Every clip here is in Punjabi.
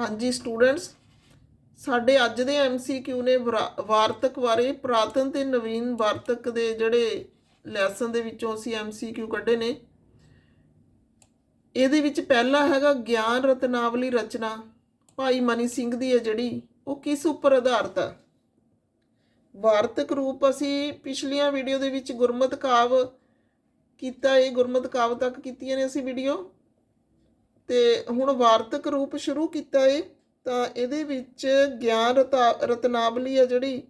ਹਾਂਜੀ ਸਟੂਡੈਂਟਸ ਸਾਡੇ ਅੱਜ ਦੇ ਐਮਸੀਕਿਊ ਨੇ ਵਰਾ- ਵਾਰਤਕ ਬਾਰੇ ਪੁਰਾਤਨ ਤੇ ਨਵੀਨ ਵਾਰਤਕ ਦੇ ਜਿਹੜੇ ਲੈਸਨ ਦੇ ਵਿੱਚੋਂ ਅਸੀਂ ਐਮਸੀਕਿਊ ਕੱਢੇ ਨੇ। ਇਹਦੇ ਵਿੱਚ ਪਹਿਲਾ ਹੈਗਾ ਗਿਆਨ ਰਤਨਾਵਲੀ ਰਚਨਾ। ਭਾਈ ਮਨੀ ਸਿੰਘ ਦੀ ਹੈ ਜਿਹੜੀ, ਉਹ ਕਿਸ ਉੱਪਰ ਆਧਾਰਿਤ ਹੈ? ਵਾਰਤਕ ਰੂਪ ਅਸੀਂ ਪਿਛਲੀਆਂ ਵੀਡੀਓ ਦੇ ਵਿੱਚ ਗੁਰਮਤ ਕਾਵ ਕੀਤਾ, ਇਹ ਗੁਰਮਤ ਕਾਵ ਤੱਕ ਕੀਤੀਆਂ ਨੇ ਅਸੀਂ ਵੀਡੀਓ ਤੇ ਹੁਣ ਵਾਰਤਕ ਰੂਪ ਸ਼ੁਰੂ ਕੀਤਾ ਏ, ਤਾਂ ਇਹਦੇ ਵਿੱਚ ਗਿਆਨ ਰਤਾ- ਰਤਨਾਵਲੀ ਆ ਜਿਹੜੀ,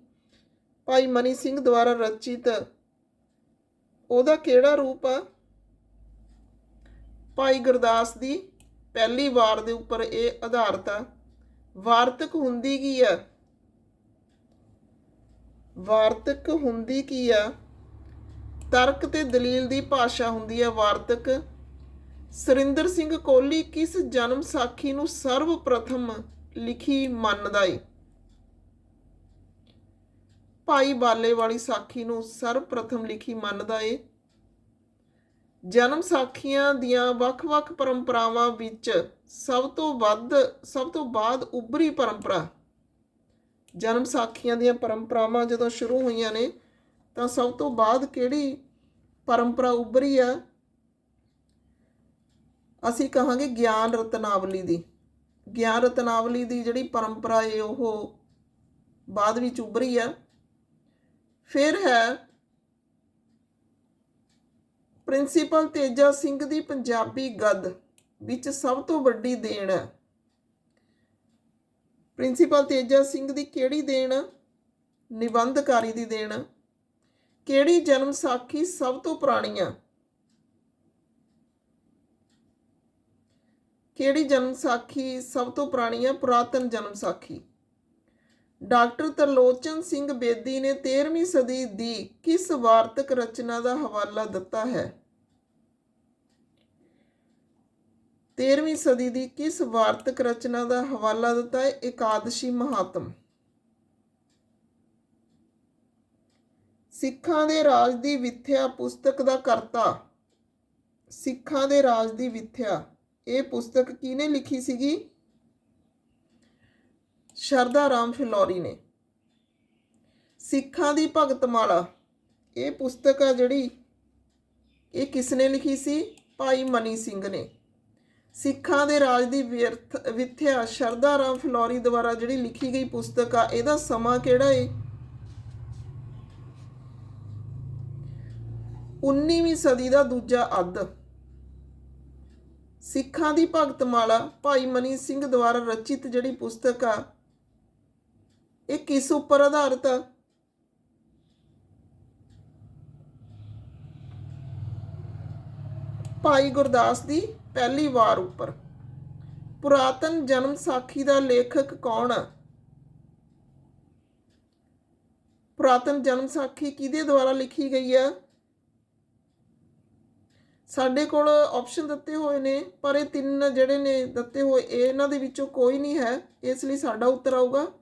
ਭਾਈ ਮਨੀ ਸਿੰਘ ਦੁਆਰਾ ਰਚਿਤ। ਉਹਦਾ ਕਿਹੜਾ ਰੂਪ ਆ? ਭਾਈ ਗੁਰਦਾਸ ਦੀ ਪਹਿਲੀ ਵਾਰ ਦੇ ਉੱਪਰ ਇਹ ਆਧਾਰਿਤ ਆ। ਵਾਰਤਕ ਹੁੰਦੀ ਕੀ ਆ? ਵਾਰਤਕ ਹੁੰਦੀ ਕੀ ਆ? ਤਰਕ ਤੇ ਦਲੀਲ ਦੀ ਭਾਸ਼ਾ ਹੁੰਦੀ ਹੈ ਵਾਰਤਕ। ਸੁਰਿੰਦਰ ਸਿੰਘ ਕੋਹਲੀ ਕਿਸ ਜਨਮ ਸਾਖੀ ਨੂੰ ਸਰਵ ਪ੍ਰਥਮ ਲਿਖੀ ਮੰਨਦਾ ਏ? ਭਾਈ ਬਾਲੇ ਵਾਲੀ ਸਾਖੀ ਨੂੰ ਸਰਵ ਪ੍ਰਥਮ ਲਿਖੀ ਮੰਨਦਾ ਏ। ਜਨਮ ਸਾਖੀਆਂ ਦੀਆਂ ਵੱਖ-ਵੱਖ ਪਰੰਪਰਾਵਾਂ ਵਿੱਚ ਸਭ ਤੋਂ ਵੱਧ, ਸਭ ਤੋਂ ਬਾਅਦ ਉੱਭਰੀ ਪਰੰਪਰਾ। ਜਨਮ ਸਾਖੀਆਂ ਦੀਆਂ ਪਰੰਪਰਾਵਾਂ ਜਦੋਂ ਸ਼ੁਰੂ ਹੋਈਆਂ ਨੇ, ਤਾਂ ਸਭ ਤੋਂ ਬਾਅਦ ਕਿਹੜੀ ਪਰੰਪਰਾ ਉੱਭਰੀ ਆ? ਅਸੀਂ ਕਹਾਂਗੇ ਗਿਆਨ ਰਤਨਾਵਲੀ ਦੀ। ਗਿਆਨ ਰਤਨਾਵਲੀ ਦੀ ਜਿਹੜੀ ਪਰੰਪਰਾ ਏ, ਉਹ ਬਾਅਦ ਵਿੱਚ ਉਭਰੀ ਆ। ਫਿਰ ਹੈ ਪ੍ਰਿੰਸੀਪਲ ਤੇਜਾ ਸਿੰਘ ਦੀ ਪੰਜਾਬੀ ਗੱਦ, ਵਿੱਚ ਸਭ ਤੋਂ ਵੱਡੀ ਦੇਣ ਹੈ। ਪ੍ਰਿੰਸੀਪਲ ਤੇਜਾ ਸਿੰਘ ਦੀ ਕਿਹੜੀ ਦੇਣ? ਨਿਬੰਧਕਾਰੀ ਦੀ ਦੇਣ। ਕਿਹੜੀ ਜਨਮ ਸਾਖੀ ਸਭ ਤੋਂ ਪੁਰਾਣੀ ਆ? ਕਿਹੜੀ ਜਨਮ ਸਾਖੀ ਸਭ ਤੋਂ ਪੁਰਾਣੀ ਹੈ? ਪੁਰਾਤਨ ਜਨਮ ਸਾਖੀ। ਡਾਕਟਰ ਤਰਲੋਚਨ ਸਿੰਘ ਬੇਦੀ ਨੇ 13ਵੀਂ ਸਦੀ ਦੀ ਕਿਸ ਵਾਰਤਕ ਰਚਨਾ ਦਾ ਹਵਾਲਾ ਦਿੱਤਾ ਹੈ? 13ਵੀਂ ਸਦੀ ਦੀ ਕਿਸ ਵਾਰਤਕ ਰਚਨਾ ਦਾ ਹਵਾਲਾ ਦਿੱਤਾ ਹੈ? ਇਕਾਦਸ਼ੀ ਮਹਾਤਮ। ਸਿੱਖਾਂ ਦੇ ਰਾਜ ਦੀ ਵਿਥਿਆ ਪੁਸਤਕ ਦਾ ਕਰਤਾ। ਸਿੱਖਾਂ ਦੇ ਰਾਜ ਦੀ ਵਿਥਿਆ। ਇਹ ਪੁਸਤਕ ਕਿਹਨੇ ਲਿਖੀ ਸੀਗੀ? ਸ਼ਰਦਾ ਰਾਮ ਫਿਲੌਰੀ ਨੇ। ਸਿੱਖਾਂ ਦੀ ਭਗਤਮਾਲਾ। ਇਹ ਪੁਸਤਕ ਆ ਜਿਹੜੀ ਇਹ ਕਿਸਨੇ ਲਿਖੀ ਸੀ? ਭਾਈ ਮਨੀ ਸਿੰਘ ਨੇ। ਸਿੱਖਾਂ ਦੇ ਰਾਜ ਦੀ ਵਿਅਰਥ, ਵਿਥਿਆ ਸ਼ਰਦਾ ਰਾਮ ਫਿਲੌਰੀ ਦੁਆਰਾ ਜਿਹੜੀ ਲਿਖੀ ਗਈ ਪੁਸਤਕ ਆ, ਇਹਦਾ ਸਮਾਂ ਕਿਹੜਾ ਏ? 19ਵੀਂ ਸਦੀ ਦਾ ਦੂਜਾ ਅੱਧ। ਸਿੱਖਾਂ ਦੀ ਭਗਤ ਮਾਲਾ ਭਾਈ ਮਨੀ ਸਿੰਘ ਦੁਆਰਾ ਰਚਿਤ ਜਿਹੜੀ ਪੁਸਤਕ ਆ, ਇਹ ਕਿਸ ਉੱਪਰ ਆਧਾਰਿਤ ਆ? ਭਾਈ ਗੁਰਦਾਸ ਦੀ ਪਹਿਲੀ ਵਾਰ ਉੱਪਰ। ਪੁਰਾਤਨ ਜਨਮ ਸਾਖੀ ਦਾ ਲੇਖਕ ਕੌਣ ਆ? ਪੁਰਾਤਨ ਜਨਮ ਸਾਖੀ ਕਿਹਦੇ ਦੁਆਰਾ ਲਿਖੀ ਗਈ ਆ? ਸਾਡੇ ਕੋਲ ਆਪਸ਼ਨ ਦਿੱਤੇ ਹੋਏ ਨੇ, ਪਰ ਇਹ ਤਿੰਨ ਜਿਹੜੇ ਨੇ ਦਿੱਤੇ ਹੋਏ, ਇਹ ਇਹਨਾਂ ਦੇ ਵਿੱਚੋਂ ਕੋਈ ਨਹੀਂ ਹੈ। ਇਸ ਲਈ ਸਾਡਾ ਉੱਤਰ ਆਊਗਾ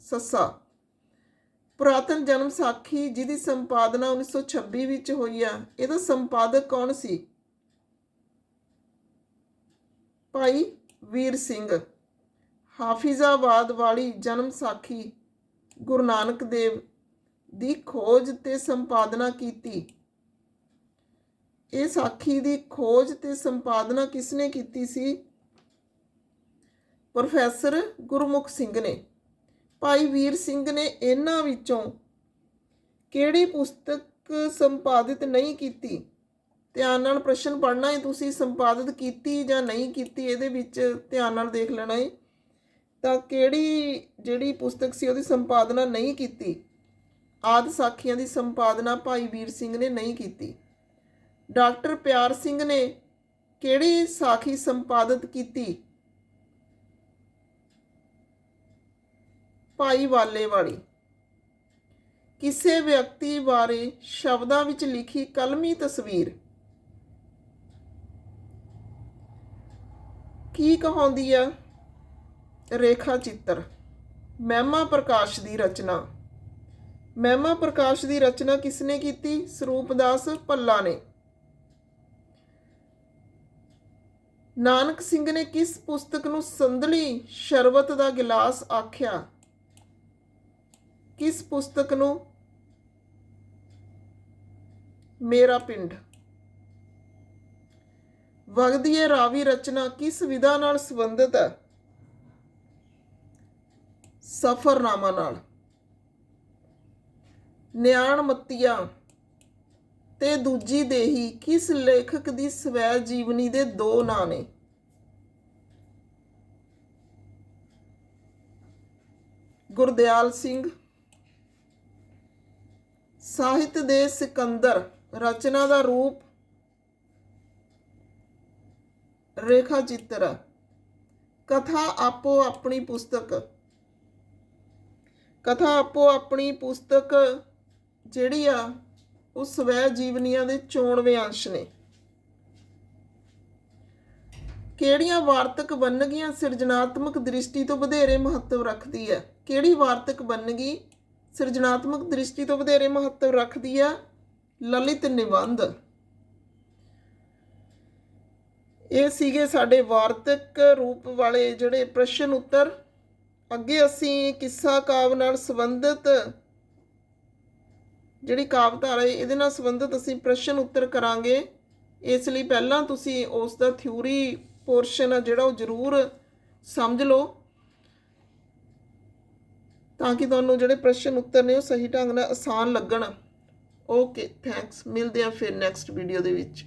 ਸੱਸਾ। ਪੁਰਾਤਨ ਜਨਮ ਸਾਖੀ ਜਿਹਦੀ ਸੰਪਾਦਨਾ 1926 ਵਿੱਚ ਹੋਈ ਆ, ਇਹਦਾ ਸੰਪਾਦਕ ਕੌਣ ਸੀ? ਭਾਈ ਵੀਰ ਸਿੰਘ। ਹਾਫਿਜ਼ਾਬਾਦ ਵਾਲੀ ਜਨਮ ਸਾਖੀ ਗੁਰੂ ਨਾਨਕ ਦੇਵ ਦੀ ਖੋਜ ਤੇ ਸੰਪਾਦਨਾ ਕੀਤੀ। ਇਹ ਸਾਖੀ ਦੀ ਖੋਜ ਤੇ ਸੰਪਾਦਨਾ ਕਿਸਨੇ ਕੀਤੀ ਸੀ? ਪ੍ਰੋਫੈਸਰ ਗੁਰਮੁਖ ਸਿੰਘ ਨੇ। ਭਾਈ ਵੀਰ ਸਿੰਘ ਨੇ ਇਹਨਾਂ ਵਿੱਚੋਂ ਕਿਹੜੀ ਪੁਸਤਕ ਸੰਪਾਦਿਤ ਨਹੀਂ ਕੀਤੀ? ਧਿਆਨ ਨਾਲ ਪ੍ਰਸ਼ਨ ਪੜ੍ਹਨਾ ਹੈ, ਤੁਸੀਂ ਸੰਪਾਦਿਤ ਕੀਤੀ ਜਾਂ ਨਹੀਂ ਕੀਤੀ, ਇਹਦੇ ਵਿੱਚ ਧਿਆਨ ਨਾਲ ਦੇਖ ਲੈਣਾ ਹੈ। ਤਾਂ ਕਿਹੜੀ ਜਿਹੜੀ ਪੁਸਤਕ ਸੀ, ਉਹਦੀ ਸੰਪਾਦਨਾ ਨਹੀਂ ਕੀਤੀ? ਆਦ ਸਾਖੀਆਂ ਦੀ ਸੰਪਾਦਨਾ ਭਾਈ ਵੀਰ ਸਿੰਘ ਨੇ ਨਹੀਂ ਕੀਤੀ। ਡਾਕਟਰ ਪਿਆਰ ਸਿੰਘ ਨੇ ਕਿਹੜੀ ਸਾਖੀ ਸੰਪਾਦਿਤ ਕੀਤੀ? ਭਾਈ ਵਾਲੇ ਵਾਲੀ ਕਿਸੇ ਵਿਅਕਤੀ ਬਾਰੇ ਸ਼ਬਦਾਂ ਵਿੱਚ ਲਿਖੀ ਕਲਮੀ ਤਸਵੀਰ। ਕੀ ਕਹਾਉਂਦੀ ਆ? ਰੇਖਾ ਚਿੱਤਰ। ਮਹਿਮਾ ਪ੍ਰਕਾਸ਼ ਦੀ ਰਚਨਾ। ਮਹਿਮਾ ਪ੍ਰਕਾਸ਼ ਦੀ ਰਚਨਾ ਕਿਸਨੇ ਕੀਤੀ? ਸਰੂਪਦਾਸ ਭੱਲਾ ਨੇ। ਨਾਨਕ ਸਿੰਘ ਨੇ ਕਿਸ ਪੁਸਤਕ ਨੂੰ ਸੰਧਲੀ ਸ਼ਰਬਤ ਦਾ ਗਿਲਾਸ ਆਖਿਆ? ਕਿਸ ਪੁਸਤਕ ਨੂੰ? ਮੇਰਾ ਪਿੰਡ। ਵਗਦੀਏ ਰਾਵੀ ਰਚਨਾ ਕਿਸ ਵਿਧਾ ਨਾਲ ਸੰਬੰਧਿਤ ਹੈ? ਸਫਰਨਾਮਾ ਨਾਲ। ਨਿਆਣ ਮੱਤੀਆਂ ਤੇ ਦੂਜੀ ਦੇਹੀ ਕਿਸ ਲੇਖਕ ਦੀ ਸਵੈ ਜੀਵਨੀ ਦੇ ਦੋ ਨਾਂ ਨੇ ਗੁਰਦਿਆਲ ਸਿੰਘ ਸਾਹਿਤ ਦੇ ਸਿਕੰਦਰ, ਰਚਨਾ ਦਾ ਰੂਪ ਰੇਖਾ ਚਿੱਤਰ ਹੈ। ਕਥਾ ਆਪੋ ਆਪਣੀ ਪੁਸਤਕ ਕਥਾ ਆਪੋ ਆਪਣੀ ਪੁਸਤਕ ਜਿਹੜੀ ਆ ਉਹ ਸਵੈ ਜੀਵਨੀਆਂ ਦੇ ਚੋਣਵੇਂ ਅੰਸ਼ ਨੇ। ਕਿਹੜੀਆਂ ਵਾਰਤਕ ਵੰਨਗੀਆਂ ਸਿਰਜਣਾਤਮਕ ਦ੍ਰਿਸ਼ਟੀ ਤੋਂ ਵਧੇਰੇ ਮਹੱਤਵ ਰੱਖਦੀ ਹੈ? ਕਿਹੜੀ ਵਾਰਤਕ ਵੰਨਗੀ ਸਿਰਜਣਾਤਮਕ ਦ੍ਰਿਸ਼ਟੀ ਤੋਂ ਵਧੇਰੇ ਮਹੱਤਵ ਰੱਖਦੀ ਹੈ? ਲਲਿਤ ਨਿਬੰਧ। ਇਹ ਸੀਗੇ ਸਾਡੇ ਵਾਰਤਕ ਰੂਪ ਵਾਲੇ ਜਿਹੜੇ ਪ੍ਰਸ਼ਨ ਉੱਤਰ। ਅੱਗੇ ਅਸੀਂ ਕਿੱਸਾ ਕਾਵ ਨਾਲ ਸੰਬੰਧਿਤ ਜਿਹੜੀ ਕਾਵਧਾਰਾ ਹੈ, ਇਹਦੇ ਨਾਲ ਸੰਬੰਧਿਤ ਅਸੀਂ ਪ੍ਰਸ਼ਨ ਉੱਤਰ ਕਰਾਂਗੇ। ਇਸ ਲਈ ਪਹਿਲਾਂ ਤੁਸੀਂ ਉਸ ਦਾ ਥਿਊਰੀ ਪੋਰਸ਼ਨ ਆ ਜਿਹੜਾ ਉਹ ਜ਼ਰੂਰ ਸਮਝ ਲਓ, ਤਾਂ ਕਿ ਤੁਹਾਨੂੰ ਜਿਹੜੇ ਪ੍ਰਸ਼ਨ ਉੱਤਰ ਨੇ ਉਹ ਸਹੀ ਢੰਗ ਨਾਲ ਆਸਾਨ ਲੱਗਣ। ਓਕੇ ਥੈਂਕਸ ਮਿਲਦੇ ਆ ਫਿਰ ਨੈਕਸਟ ਵੀਡੀਓ ਦੇ ਵਿੱਚ।